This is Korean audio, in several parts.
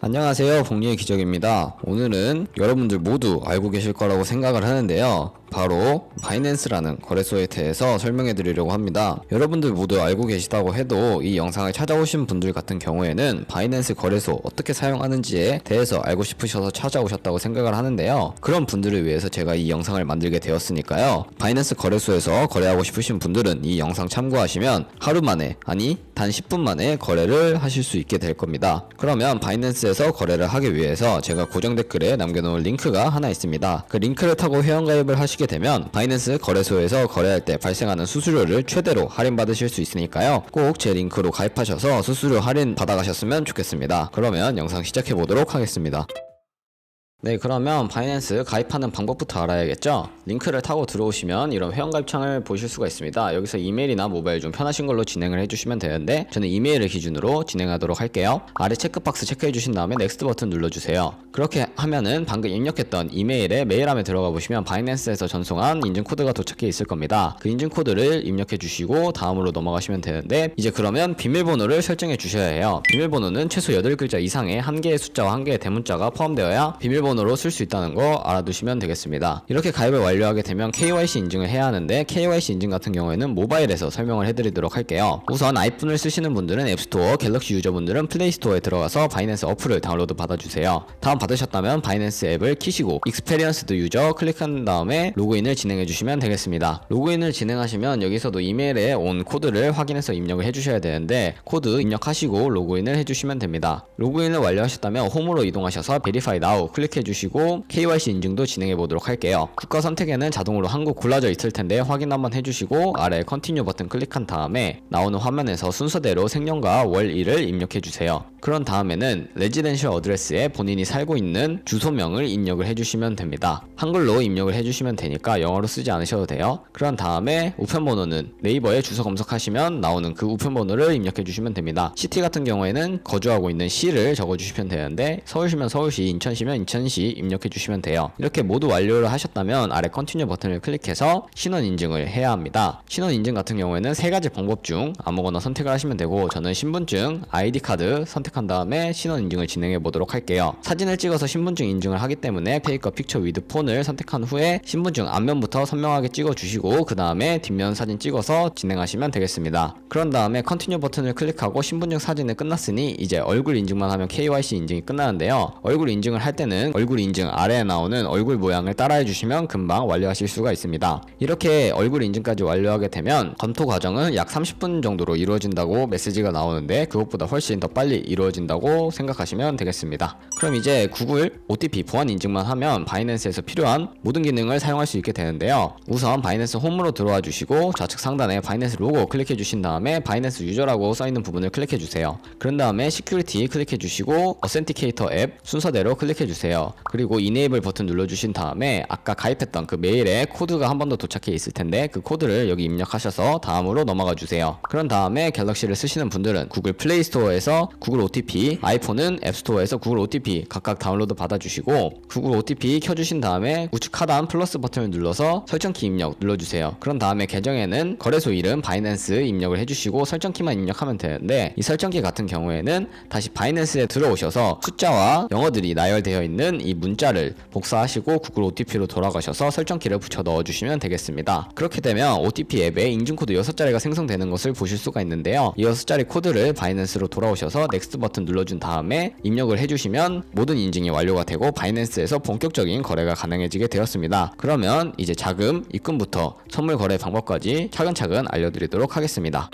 안녕하세요. 복리의 기적입니다. 오늘은 여러분들 모두 알고 계실 거라고 생각을 하는데요 바로 바이낸스라는 거래소에 대해서 설명해 드리려고 합니다. 여러분들 모두 알고 계시다고 해도 이 영상을 찾아오신 분들 같은 경우에는 바이낸스 거래소 어떻게 사용하는지에 대해서 알고 싶으셔서 찾아오셨다고 생각을 하는데요. 그런 분들을 위해서 제가 이 영상을 만들게 되었으니까요. 바이낸스 거래소에서 거래하고 싶으신 분들은 이 영상 참고하시면 하루 만에 아니 단 10분 만에 거래를 하실 수 있게 될 겁니다. 그러면 바이낸스에서 거래를 하기 위해서 제가 고정 댓글에 남겨놓은 링크가 하나 있습니다. 그 링크를 타고 회원가입을 하시 게 되면 바이낸스 거래소에서 거래할 때 발생하는 수수료를 최대로 할인받으실 수 있으니까요. 꼭 제 링크로 가입하셔서 수수료 할인 받아가셨으면 좋겠습니다. 그러면 영상 시작해 보도록 하겠습니다 네 그러면 바이낸스 가입하는 방법부터 알아야겠죠? 링크를 타고 들어오시면 이런 회원가입창을 보실 수가 있습니다. 여기서 이메일이나 모바일 중 편하신 걸로 진행을 해주시면 되는데 저는 이메일을 기준으로 진행하도록 할게요. 아래 체크박스 체크해 주신 다음에 넥스트 버튼 눌러주세요. 그렇게 하면은 방금 입력했던 이메일에 메일함에 들어가 보시면 바이낸스에서 전송한 인증코드가 도착해 있을 겁니다. 그 인증코드를 입력해 주시고 다음으로 넘어가시면 되는데 이제 그러면 비밀번호를 설정해 주셔야 해요. 비밀번호는 최소 8글자 이상의 한 개의 숫자와 한 개의 대문자가 포함되어야 비밀번호 로 쓸 수 있다는 거 알아두시면 되겠습니다. 이렇게 가입을 완료하게 되면 KYC 인증을 해야 하는데 KYC 인증 같은 경우에는 모바일에서 설명을 해드리도록 할게요. 우선 아이폰을 쓰시는 분들은 앱스토어 갤럭시 유저분들은 플레이스토어에 들어가서 바이낸스 어플을 다운로드 받아주세요. 다운 받으셨다면 바이낸스 앱을 키시고 익스페리언스드 유저 클릭한 다음에 로그인을 진행해 주시면 되겠습니다. 로그인을 진행하시면 여기서도 이메일에 온 코드를 확인해서 입력을 해주셔야 되는데 코드 입력하시고 로그인을 해주시면 됩니다. 로그인을 완료하셨다면 홈으로 이동하셔서 베리파이 now 클릭해 주시고 KYC 인증도 진행해 보도록 할게요. 국가 선택에는 자동으로 한국 골라져 있을 텐데 확인 한번 해주시고 아래 컨티뉴 버튼 클릭한 다음에 나오는 화면에서 순서대로 생년과 월일을 입력해 주세요 그런 다음에는 레지덴셜 어드레스에 본인이 살고 있는 주소명을 입력을 해주시면 됩니다. 한글로 입력을 해주시면 되니까 영어로 쓰지 않으셔도 돼요. 그런 다음에 우편번호는 네이버에 주소 검색하시면 나오는 그 우편번호를 입력해 주시면 됩니다. 시티 같은 경우에는 거주하고 있는 시를 적어 주시면 되는데 서울시면 서울시 인천시면 인천시 입력해 주시면 돼요. 이렇게 모두 완료를 하셨다면 아래 컨티뉴 버튼을 클릭해서 신원 인증을 해야 합니다. 신원 인증 같은 경우에는 세 가지 방법 중 아무거나 선택을 하시면 되고 저는 신분증 아이디 카드 선택 한 다음에 신원 인증을 진행해 보도록 할게요. 사진을 찍어서 신분증 인증을 하기 때문에 페이커 픽처 위드 폰을 선택한 후에 신분증 앞면부터 선명하게 찍어 주시고 그 다음에 뒷면 사진 찍어서 진행하시면 되겠습니다. 그런 다음에 컨티뉴 버튼을 클릭하고 신분증 사진이 끝났으니 이제 얼굴 인증만 하면 KYC 인증이 끝나는데요. 얼굴 인증을 할 때는 얼굴 인증 아래에 나오는 얼굴 모양을 따라해 주시면 금방 완료하실 수가 있습니다. 이렇게 얼굴 인증까지 완료하게 되면 검토 과정은 약 30분 정도로 이루어진다고 메시지가 나오는데 그것보다 훨씬 더 빨리 이루 어진다고 생각하시면 되겠습니다. 그럼 이제 구글 OTP 보안 인증만 하면 바이낸스에서 필요한 모든 기능을 사용할 수 있게 되는데요. 우선 바이낸스 홈으로 들어와 주시고 좌측 상단에 바이낸스 로고 클릭해 주신 다음에 바이낸스 유저라고 써 있는 부분을 클릭해 주세요. 그런 다음에 시큐리티 클릭해 주시고 어센티케이터 앱 순서대로 클릭해 주세요. 그리고 이네이블 버튼 눌러 주신 다음에 아까 가입했던 그 메일에 코드가 한 번 더 도착해 있을 텐데 그 코드를 여기 입력하셔서 다음으로 넘어가 주세요. 그런 다음에 갤럭시를 쓰시는 분들은 구글 플레이 스토어에서 구글 OTP, 아이폰은 앱스토어에서 구글 OTP 각각 다운로드 받아주시고 구글 OTP 켜주신 다음에 우측 하단 플러스 버튼을 눌러서 설정키 입력 눌러주세요. 그런 다음에 계정에는 거래소 이름 바이낸스 입력을 해주시고 설정키만 입력하면 되는데 이 설정키 같은 경우에는 다시 바이낸스에 들어오셔서 숫자와 영어들이 나열되어 있는 이 문자를 복사하시고 구글 OTP로 돌아가셔서 설정키를 붙여 넣어주시면 되겠습니다. 그렇게 되면 OTP 앱에 인증코드 6자리가 생성되는 것을 보실 수가 있는데요. 이 6자리 코드를 바이낸스로 돌아오셔서 넥스트 버튼 눌러준 다음에 입력을 해주시면 모든 인증이 완료가 되고 바이낸스에서 본격적인 거래가 가능해지게 되었습니다. 그러면 이제 자금, 입금부터 선물 거래 방법까지 차근차근 알려드리도록 하겠습니다.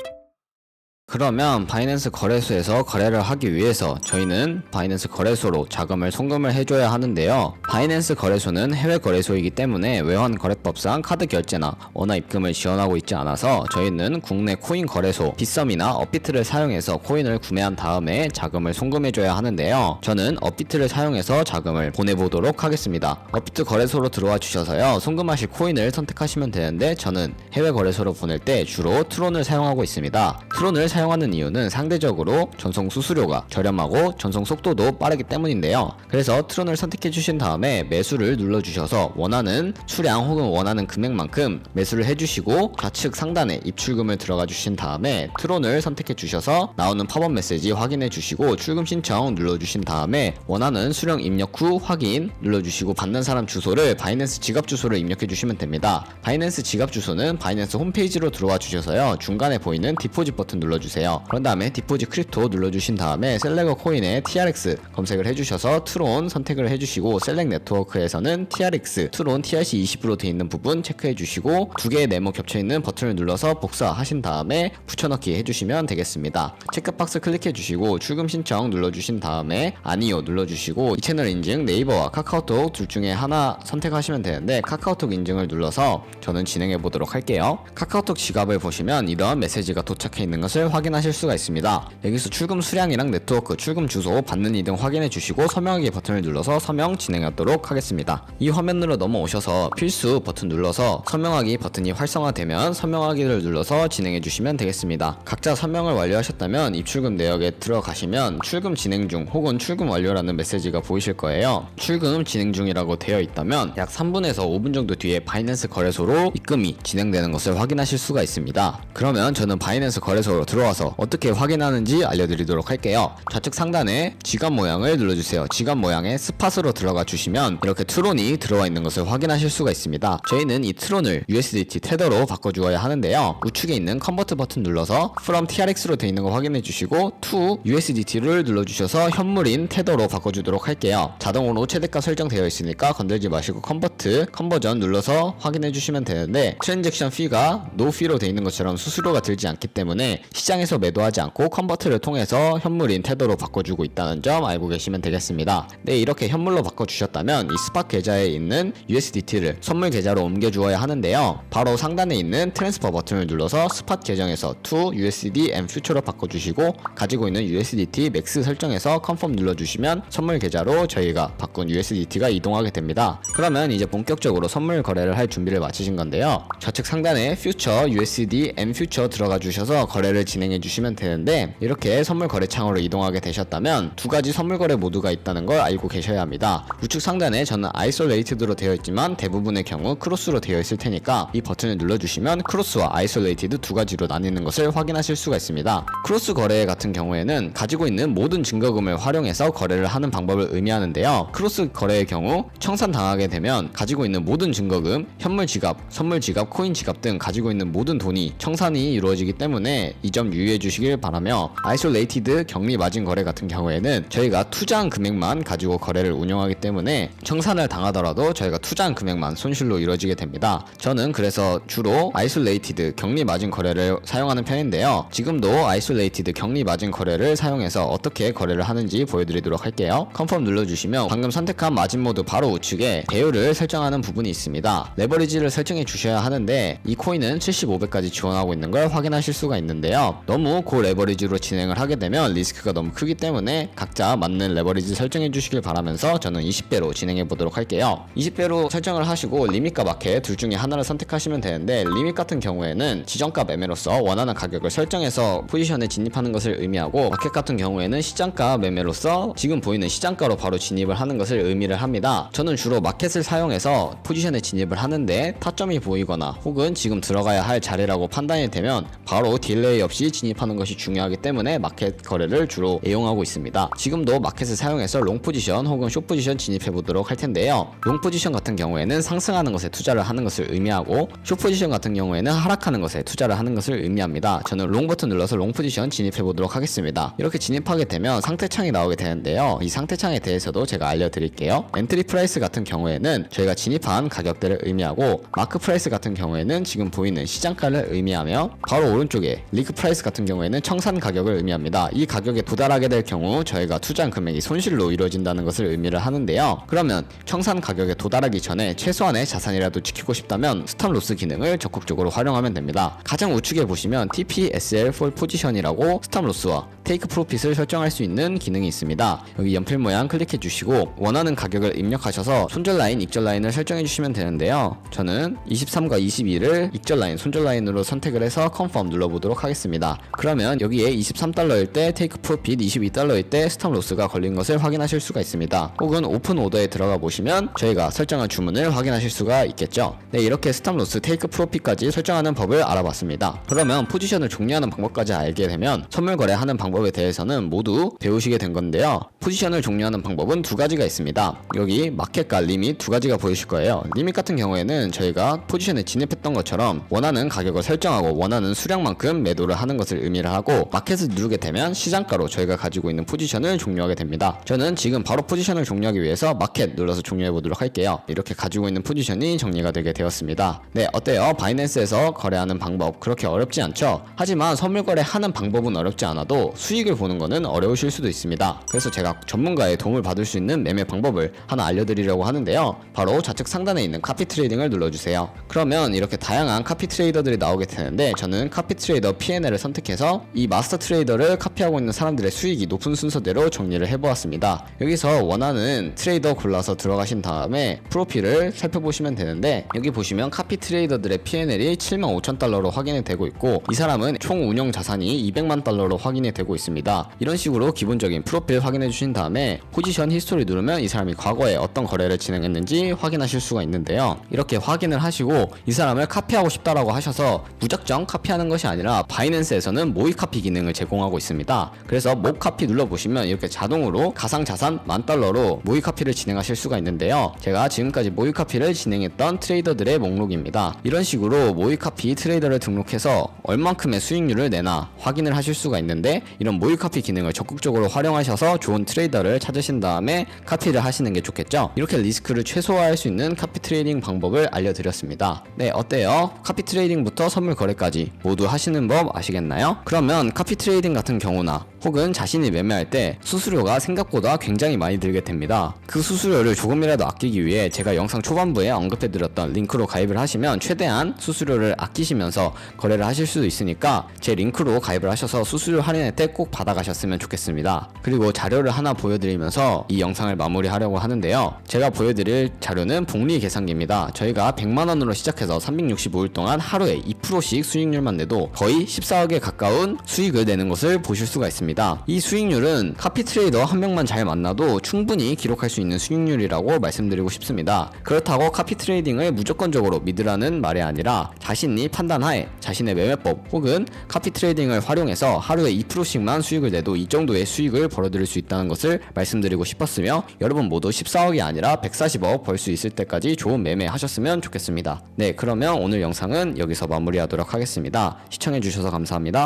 그러면 바이낸스 거래소에서 거래를 하기 위해서 저희는 바이낸스 거래소로 자금을 송금을 해줘야 하는데요. 바이낸스 거래소는 해외 거래소이기 때문에 외환 거래법상 카드 결제나 원화 입금을 지원하고 있지 않아서 저희는 국내 코인 거래소 빗썸이나 업비트를 사용해서 코인을 구매한 다음에 자금을 송금해줘야 하는데요. 저는 업비트를 사용해서 자금을 보내보도록 하겠습니다. 업비트 거래소로 들어와 주셔서요. 송금하실 코인을 선택하시면 되는데 저는 해외 거래소로 보낼 때 주로 트론을 사용하고 있습니다. 트론을 사용하는 이유는 상대적으로 전송 수수료가 저렴하고 전송 속도도 빠르기 때문인데요. 그래서 트론을 선택해 주신 다음에 매수를 눌러 주셔서 원하는 수량 혹은 원하는 금액만큼 매수를 해 주시고 좌측 상단에 입출금을 들어가 주신 다음에 트론을 선택해 주셔서 나오는 팝업 메시지 확인해 주시고 출금 신청 눌러 주신 다음에 원하는 수령 입력 후 확인 눌러 주시고 받는 사람 주소를 바이낸스 지갑 주소를 입력해 주시면 됩니다. 바이낸스 지갑 주소는 바이낸스 홈페이지로 들어와 주셔서요. 중간에 보이는 디포짓 버튼 눌러 주 세요. 그런 다음에 디포짓 크립토 눌러 주신 다음에 셀렉어 코인에 TRX 검색을 해 주셔서 트론 선택을 해 주시고 셀렉 네트워크에서는 TRX 트론 TRC 20으로 되어 있는 부분 체크해 주시고 두 개의 네모 겹쳐 있는 버튼을 눌러서 복사하신 다음에 붙여넣기 해 주시면 되겠습니다. 체크박스 클릭해 주시고 출금 신청 눌러 주신 다음에 아니요 눌러 주시고 이 채널 인증 네이버와 카카오톡 둘 중에 하나 선택하시면 되는데 카카오톡 인증을 눌러서 저는 진행해 보도록 할게요. 카카오톡 지갑을 보시면 이런 메시지가 도착해 있는 것을 확인하실 수가 있습니다. 여기서 출금 수량이랑 네트워크, 출금 주소, 받는 이 등 확인해 주시고 서명하기 버튼을 눌러서 서명 진행하도록 하겠습니다. 이 화면으로 넘어오셔서 필수 버튼 눌러서 서명하기 버튼이 활성화되면 서명하기를 눌러서 진행해 주시면 되겠습니다. 각자 서명을 완료하셨다면 입출금 내역에 들어가시면 출금 진행 중 혹은 출금 완료라는 메시지가 보이실 거예요. 출금 진행 중이라고 되어 있다면 약 3분에서 5분 정도 뒤에 바이낸스 거래소로 입금이 진행되는 것을 확인하실 수가 있습니다. 그러면 저는 바이낸스 거래소로 들어 와서 어떻게 확인하는지 알려드리도록 할게요. 좌측 상단에 지갑 모양을 눌러주세요. 지갑 모양에 스팟으로 들어가 주시면 이렇게 트론이 들어와 있는 것을 확인하실 수가 있습니다. 저희는 이 트론을 USDT 테더로 바꿔주어야 하는데요. 우측에 있는 컨버트 버튼 눌러서 from TRX로 되어 있는 거 확인해 주시고 to USDT를 눌러주셔서 현물인 테더로 바꿔주도록 할게요. 자동으로 최대가 설정되어 있으니까 건들지 마시고 컨버트 컨버전 눌러서 확인해 주시면 되는데 트랜잭션 피가 no fee로 되어 있는 것처럼 수수료가 들지 않기 때문에 시장 에서 매도하지 않고 컨버트를 통해서 현물인 테더로 바꿔주고 있다는 점 알고 계시면 되겠습니다. 네 이렇게 현물로 바꿔주셨다면 이 스팟 계좌에 있는 USDT를 선물 계좌로 옮겨 주어야 하는데요. 바로 상단에 있는 트랜스퍼 버튼을 눌러서 스팟 계정에서 to USD and future로 바꿔주시고 가지고 있는 USDT 맥스 설정에서 컨펌 눌러주시면 선물 계좌로 저희가 바꾼 USDT가 이동하게 됩니다. 그러면 이제 본격적으로 선물 거래를 할 준비를 마치신 건데요. 좌측 상단에 future USD and future 들어가 주셔서 거래를 진행 해 주시면 되는데 이렇게 선물 거래 창으로 이동하게 되셨다면 두 가지 선물 거래 모드가 있다는 걸 알고 계셔야 합니다. 우측 상단에 저는 아이솔레이티드로 되어 있지만 대부분의 경우 크로스로 되어 있을 테니까 이 버튼을 눌러주시면 크로스와 아이솔레이티드 두 가지로 나뉘는 것을 확인하실 수가 있습니다. 크로스 거래 같은 경우에는 가지고 있는 모든 증거금을 활용해서 거래를 하는 방법을 의미하는데요. 크로스 거래의 경우 청산 당하게 되면 가지고 있는 모든 증거금, 현물 지갑, 선물 지갑, 코인 지갑 등 가지고 있는 모든 돈이 청산이 이루어지기 때문에 이 점 유의해 주시길 바라며 아이솔레이티드 격리 마진 거래 같은 경우에는 저희가 투자한 금액만 가지고 거래를 운영하기 때문에 청산을 당하더라도 저희가 투자한 금액만 손실로 이루어지게 됩니다. 저는 그래서 주로 아이솔레이티드 격리 마진 거래를 사용하는 편인데요. 지금도 아이솔레이티드 격리 마진 거래를 사용해서 어떻게 거래를 하는지 보여드리도록 할게요. 컨펌 눌러주시면 방금 선택한 마진 모드 바로 우측에 배율을 설정하는 부분이 있습니다. 레버리지를 설정해 주셔야 하는데 이 코인은 75배까지 지원하고 있는 걸 확인하실 수가 있는데요. 너무 고 레버리지로 진행을 하게 되면 리스크가 너무 크기 때문에 각자 맞는 레버리지 설정해 주시길 바라면서 저는 20배로 진행해 보도록 할게요. 20배로 설정을 하시고 리밋과 마켓 둘 중에 하나를 선택하시면 되는데 리밋 같은 경우에는 지정가 매매로서 원하는 가격을 설정해서 포지션에 진입하는 것을 의미하고 마켓 같은 경우에는 시장가 매매로서 지금 보이는 시장가로 바로 진입을 하는 것을 의미를 합니다. 저는 주로 마켓을 사용해서 포지션에 진입을 하는데 타점이 보이거나 혹은 지금 들어가야 할 자리라고 판단이 되면 바로 딜레이 없이 진입하는 것이 중요하기 때문에 마켓 거래를 주로 애용하고 있습니다. 지금도 마켓을 사용해서 롱 포지션 혹은 숏 포지션 진입해 보도록 할 텐데요. 롱 포지션 같은 경우에는 상승하는 것에 투자를 하는 것을 의미하고 숏 포지션 같은 경우에는 하락하는 것에 투자를 하는 것을 의미합니다. 저는 롱 버튼 눌러서 롱 포지션 진입해 보도록 하겠습니다. 이렇게 진입하게 되면 상태 창이 나오게 되는데요. 이 상태 창에 대해서도 제가 알려드릴게요. 엔트리 프라이스 같은 경우에는 저희가 진입한 가격대를 의미하고 마크 프라이스 같은 경우에는 지금 보이는 시장가를 의미하며 바로 오른쪽에 리크 프라이스 같은 경우에는 청산 가격을 의미합니다. 이 가격에 도달하게 될 경우 저희가 투자한 금액이 손실로 이루어진다는 것을 의미를 하는데요. 그러면 청산 가격에 도달하기 전에 최소한의 자산이라도 지키고 싶다면 스탑 로스 기능을 적극적으로 활용하면 됩니다. 가장 우측에 보시면 TPSL for 포지션이라고 스탑 로스와 테이크 프로핏을 설정할 수 있는 기능이 있습니다. 여기 연필 모양 클릭해 주시고 원하는 가격을 입력하셔서 손절 라인, 익절 라인을 설정해 주시면 되는데요. 저는 23과 22를 익절 라인, 손절 라인으로 선택을 해서 컨펌 눌러보도록 하겠습니다. 있습니다. 그러면 여기에 23달러일 때 테이크 프로핏 22달러일 때 스탑 로스가 걸린 것을 확인하실 수가 있습니다. 혹은 오픈 오더에 들어가 보시면 저희가 설정한 주문을 확인하실 수가 있겠죠. 네, 이렇게 스탑 로스, 테이크 프로핏까지 설정하는 법을 알아봤습니다. 그러면 포지션을 종료하는 방법까지 알게 되면 선물 거래하는 방법에 대해서는 모두 배우시게 된 건데요. 포지션을 종료하는 방법은 두 가지가 있습니다. 여기 마켓과 리밋 두 가지가 보이실 거예요. 리밋 같은 경우에는 저희가 포지션에 진입했던 것처럼 원하는 가격을 설정하고 원하는 수량만큼 매도를 하는 것을 의미를 하고 마켓을 누르게 되면 시장가로 저희가 가지고 있는 포지션을 종료하게 됩니다. 저는 지금 바로 포지션을 종료하기 위해서 마켓 눌러서 종료해 보도록 할게요. 이렇게 가지고 있는 포지션이 정리가 되게 되었습니다. 네, 어때요? 바이낸스에서 거래하는 방법 그렇게 어렵지 않죠? 하지만 선물 거래하는 방법은 어렵지 않아도 수익을 보는 거는 어려우실 수도 있습니다. 그래서 제가 전문가의 도움을 받을 수 있는 매매 방법을 하나 알려드리려고 하는데요. 바로 좌측 상단에 있는 카피 트레이딩을 눌러주세요. 그러면 이렇게 다양한 카피 트레이더들이 나오게 되는데 저는 카피 트레이더 P&L을 선택해서 이 마스터 트레이더를 카피하고 있는 사람들의 수익이 높은 순서대로 정리를 해보았습니다. 여기서 원하는 트레이더 골라서 들어가신 다음에 프로필을 살펴보시면 되는데 여기 보시면 카피 트레이더들의 P&L이 7만 5천 달러로 확인이 되고 있고 이 사람은 총 운영 자산이 200만 달러로 확인이 되고 있습니다. 이런 식으로 기본적인 프로필 확인해 주신 다음에 포지션 히스토리 누르면 이 사람이 과거에 어떤 거래를 진행했는지 확인하실 수가 있는데요. 이렇게 확인을 하시고 이 사람을 카피하고 싶다라고 하셔서 무작정 카피하는 것이 아니라 바이낸스에서는 모의 카피 기능을 제공하고 있습니다. 그래서 모 카피 눌러보시면 이렇게 자동으로 가상 자산 만 달러로 모의 카피를 진행하실 수가 있는데요. 제가 지금까지 모의 카피를 진행했던 트레이더들의 목록입니다. 이런 식으로 모의 카피 트레이더를 등록해서 얼만큼의 수익률을 내나 확인을 하실 수가 있는데 이런 모의 카피 기능을 적극적으로 활용하셔서 좋은 트레이더를 찾으신 다음에 카피를 하시는 게 좋겠죠. 이렇게 리스크를 최소화할 수 있는 카피 트레이딩 방법을 알려드렸습니다. 네, 어때요? 카피 트레이딩부터 선물 거래까지 모두 하시는 법 아시겠나요? 그러면 카피 트레이딩 같은 경우나 혹은 자신이 매매할 때 수수료가 생각보다 굉장히 많이 들게 됩니다. 그 수수료를 조금이라도 아끼기 위해 제가 영상 초반부에 언급해드렸던 링크로 가입을 하시면 최대한 수수료를 아끼시면서 거래를 하실 수도 있으니까 제 링크로 가입을 하셔서 수수료 할인할 때꼭 받아가셨으면 좋겠습니다. 그리고 자료를 하나 보여드리면서 이 영상을 마무리하려고 하는데요. 제가 보여드릴 자료는 복리 계산기입니다. 저희가 100만원으로 시작해서 365일 동안 하루에 2%씩 수익률만 내도 거의 14억에 가까운 수익을 내는 것을 보실 수가 있습니다. 이 수익률은 카피 트레이더 한 명만 잘 만나도 충분히 기록할 수 있는 수익률이라고 말씀드리고 싶습니다. 그렇다고 카피 트레이딩을 무조건적으로 믿으라는 말이 아니라 자신이 판단하에 자신의 매매법 혹은 카피 트레이딩을 활용해서 하루에 2%씩만 수익을 내도 이 정도의 수익을 벌어들일 수 있다는 것을 말씀드리고 싶었으며 여러분 모두 14억이 아니라 140억 벌 수 있을 때까지 좋은 매매 하셨으면 좋겠습니다. 네, 그러면 오늘 영상은 여기서 마무리하도록 하겠습니다. 시청해주셔서 감사합니다.